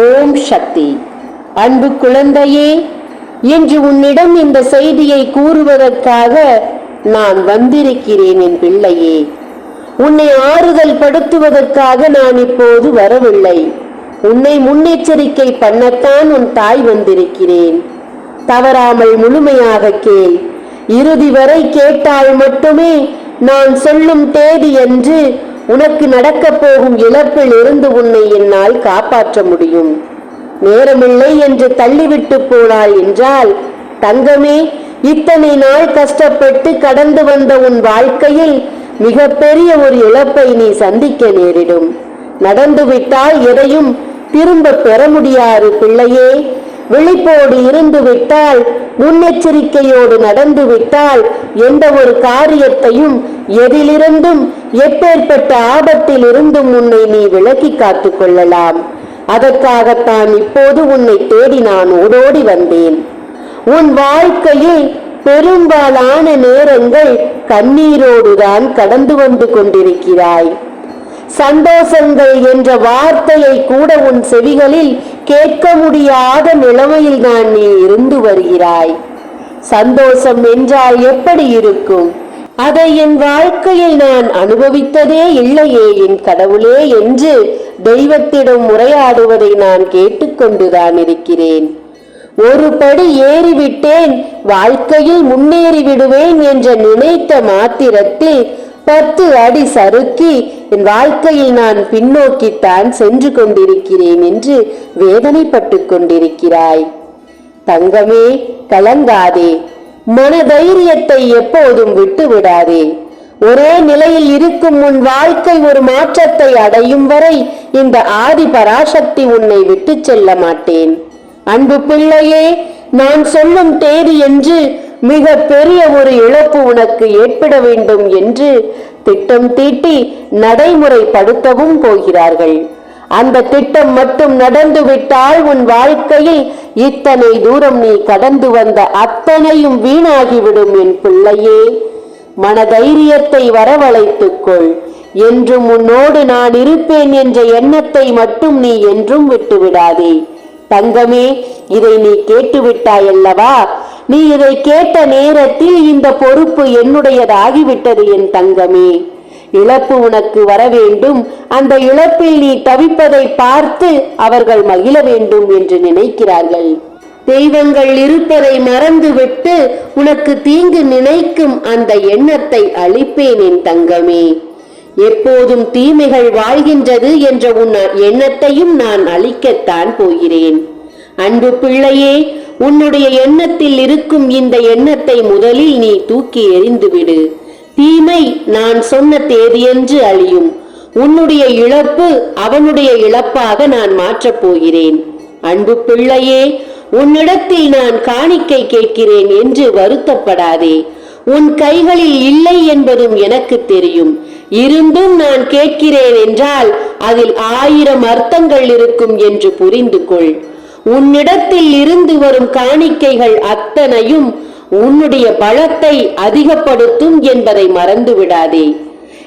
ஓம் சக்தி. அன்பு குழந்தையே இன்று உன்னிடம் இந்த செய்தியை கூறுவதற்காக நான் வந்திருக்கிறேன் என் பிள்ளையே. உன்னை ஆறுதல் படுத்துவதற்காக நான் இப்போது வரவில்லை. உன்னை முன்னெச்சரிக்கை பண்ணத்தான் உன் தாய் வந்திருக்கிறேன். தவறாமல் முழுமையாக கேள். இறுதி வரை கேட்டால் மட்டுமே நான் சொல்லும் தேதி என்று உனக்கு நடக்கப் போகும் இழப்பில் இருந்து உன்னை என்னால் காப்பாற்ற முடியும். நேரமில்லை என்று தள்ளிவிட்டு போனாய் என்றால் தங்கமே இத்தனை நாள் கஷ்டப்பட்டு கடந்து வந்த உன் வாழ்க்கையில் மிகப்பெரிய ஒரு இழப்பை நீ சந்திக்க நேரிடும். நடந்துவிட்டால் எதையும் திரும்ப பெற முடியாது பிள்ளையே. விழிப்போடு இருந்து விட்டால் முன்னெச்சரிக்கையோடு நடந்து விட்டால் எந்த ஒரு காரியத்தையும் எதிலிருந்தும் எப்பேற்பட்ட ஆபத்தில் இருந்தும் உன்னை நீ விலக்கி காத்துக் கொள்ளலாம். அதற்காகத்தான் இப்போது உன்னை தேடி நான் ஓடோடி வந்தேன். உன் வாழ்க்கையில் பெரும்பாலான நேரங்கள் கண்ணீரோடுதான் கடந்து வந்து கொண்டிருக்கிறாய். சந்தோஷங்கள் என்ற வார்த்தையை கூட உன் செவிகளில் கேட்க முடியாத நிலைமையில் தான் நீ இருந்து வருகிறாய். சந்தோஷம் என்றால் எப்படி இருக்கும்? அதை என் வாழ்க்கையில் நான் அனுபவித்ததே இல்லையே என் கடவுளே என்று தெய்வத்திடம் உரையாடுவதை நான் கேட்டுக்கொண்டுதான் இருக்கிறேன். ஒரு படி ஏறிவிட்டேன் வாழ்க்கையில் முன்னேறி விடுவேன் நினைத்த மாத்திரத்தில் பத்து அடி சறுக்கி என் வாழ்க்கையில் நான் பின்னோக்கித்தான் சென்று கொண்டிருக்கிறேன் என்று வேதனைப்பட்டு கொண்டிருக்கிறாய். தங்கமே கலங்காதே. மன தைரியத்தை எப்போதும் விட்டு விடாதே ஒரே நிலையில் இருக்கும் உன் வாழ்க்கை ஒரு மாற்றத்தை அடையும் வரை இந்த ஆதி பராசக்தி உன்னை விட்டு செல்ல மாட்டேன். அன்பு பிள்ளையே நான் சொல்லும் தேதி என்று மிக பெரிய ஒரு இழப்பு உனக்கு ஏற்பட வேண்டும் என்று திட்டம் தீட்டி நடைமுறைப்படுத்தவும் போகிறார்கள். அந்த திட்டம் மட்டும் நடந்துவிட்டால் உன் வாழ்க்கையில் இத்தனை தூரம் நீ கடந்து வந்த அத்தனையும் வீணாகிவிடும் என் பிள்ளையே. மனதைரியத்தை வரவழைத்துக்கொள் என்றும் உன்னோடு நான் இருப்பேன் என்ற எண்ணத்தை மட்டும் நீ என்றும் விட்டுவிடாதே. தங்கமே இதை நீ கேட்டுவிட்டாயல்லவா? நீ இதை கேட்ட நேரத்தில் இந்த பொறுப்பு என்னுடையதாகிவிட்டது என் தங்கமே. இழப்பு உனக்கு வர வேண்டும். அந்த இழப்பில் நீ தவிப்பதை பார்த்து அவர்கள் மகிழ வேண்டும் என்று நினைக்கிறார்கள். தெய்வங்கள் இருப்பதை மறந்துவிட்டு உனக்கு தீங்கு நினைக்கும் அந்த எண்ணத்தை அழிப்பேன் என் தங்கமே. எப்போதும் தீமைகள் வாழ்கின்றது என்ற உன் எண்ணத்தையும் நான் அழிக்கத்தான் போகிறேன். அன்பு பிள்ளையே உன்னுடைய எண்ணத்தில் இருக்கும் இந்த எண்ணத்தை முதலில் நீ தூக்கி எறிந்துவிடு. தீமை நான் சொன்ன தேதியன்று அழியும். உன்னுடைய இழப்பு அவனுடைய இழப்பாக நான் மாற்றப் போகிறேன். அன்பு பிள்ளையே உன்னிடத்தில் நான் காணிக்கை கேட்கிறேன் என்று வருத்தப்படாதே. உன் கைகளில் இல்லை என்பதும் எனக்கு தெரியும். இருந்தும் நான் கேட்கிறேன் என்றால் அதில் ஆயிரம் அர்த்தங்கள் இருக்கும் என்று புரிந்து கொள் உன்னிடத்தில் இருந்து வரும் காணிக்கைகள் அத்தனையும் உன்னுடைய பலத்தை அதிகப்படுத்தும் என்பதை மறந்து விடாதே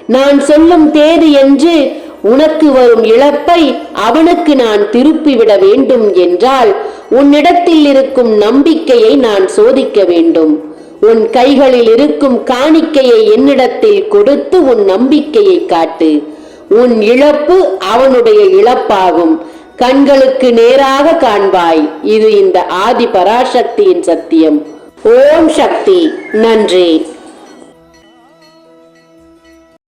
நான் சொல்லும் தேதி என்று உனக்கு வரும் இழப்பை அவனுக்கு நான் திருப்பிவிட வேண்டும் என்றால் உன்னிடத்தில் இருக்கும் நம்பிக்கையை நான் சோதிக்க வேண்டும். உன் கைகளில் இருக்கும் காணிக்கையை என்னிடத்தில் கொடுத்து உன் நம்பிக்கையை காட்டு. உன் இழப்பு அவனுடைய இழப்பாகும். கண்களுக்கு நேராக காண்பாய். இது இந்த ஆதி பராசக்தியின் சத்தியம். ஓம் சக்தி. நன்றி.